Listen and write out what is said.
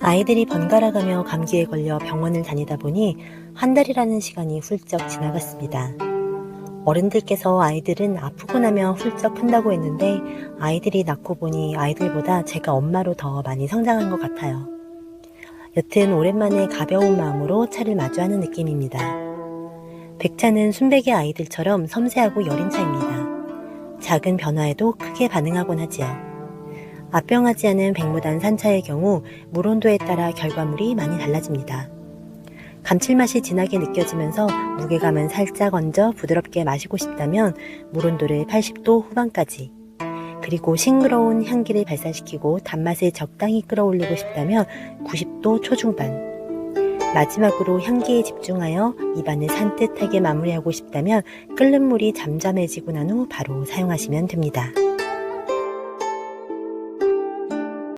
아이들이 번갈아가며 감기에 걸려 병원을 다니다 보니 한 달이라는 시간이 훌쩍 지나갔습니다. 어른들께서 아이들은 아프고 나면 훌쩍 큰다고 했는데 아이들이 낳고 보니 아이들보다 제가 엄마로 더 많이 성장한 것 같아요. 여튼 오랜만에 가벼운 마음으로 차를 마주하는 느낌입니다. 백차는 순백의 아이들처럼 섬세하고 여린 차입니다. 작은 변화에도 크게 반응하곤 하지요. 앞병하지 않은 백무단 산차의 경우 물 온도에 따라 결과물이 많이 달라집니다. 감칠맛이 진하게 느껴지면서 무게감은 살짝 얹어 부드럽게 마시고 싶다면 물 온도를 80도 후반까지 그리고 싱그러운 향기를 발산시키고 단맛을 적당히 끌어올리고 싶다면 90도 초중반 마지막으로 향기에 집중하여 입안을 산뜻하게 마무리하고 싶다면 끓는 물이 잠잠해지고 난 후 바로 사용하시면 됩니다.